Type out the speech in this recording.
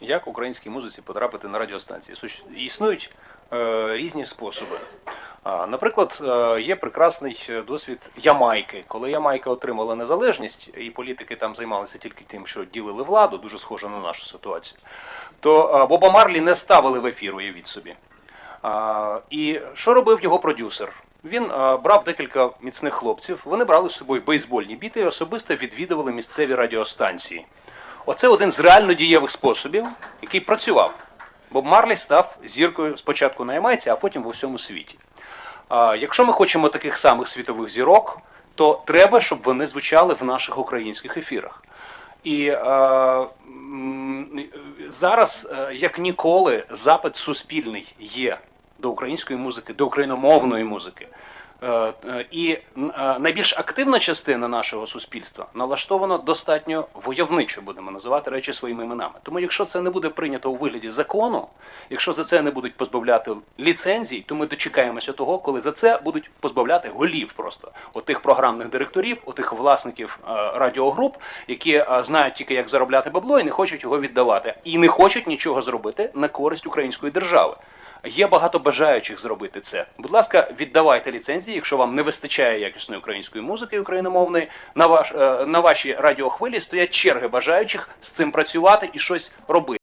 як українській музиці потрапити на радіостанції. Існують е, різні способи. А, Наприклад, е, є прекрасний е, досвід Ямайки. Коли Ямайка отримала незалежність, і політики там займалися тільки тим, що ділили владу, дуже схоже на нашу ситуацію, то е, Боба Марлі не ставили в ефір, уявіть собі. А, і що робив його продюсер? Він а, брав декілька міцних хлопців, вони брали з собою бейсбольні біти і особисто відвідували місцеві радіостанції. Оце один з реально дієвих способів, який працював. Боб Марлі став зіркою спочатку на Ямайці, а потім в усьому світі. Якщо ми хочемо таких самих світових зірок, то треба, щоб вони звучали в наших українських ефірах. І е, зараз, е, як ніколи, запит суспільний є до української музики, до україномовної музики. Е, е, І е, найбільш активна частина нашого суспільства налаштована достатньо войовничо, будемо називати речі своїми іменами. Тому, якщо це не буде прийнято у вигляді закону, якщо за це не будуть позбавляти ліцензій, то ми дочекаємося того, коли за це будуть позбавляти голів просто отих програмних директорів, отих власників радіогруп, які знають тільки як заробляти бабло і не хочуть його віддавати, і не хочуть нічого зробити на користь української держави. Є багато бажаючих зробити це. Будь ласка, віддавайте ліцензії, якщо вам не вистачає якісної української музики україномовної. На ваш е, на вашій радіохвилі стоять черги бажаючих з цим працювати і щось робити.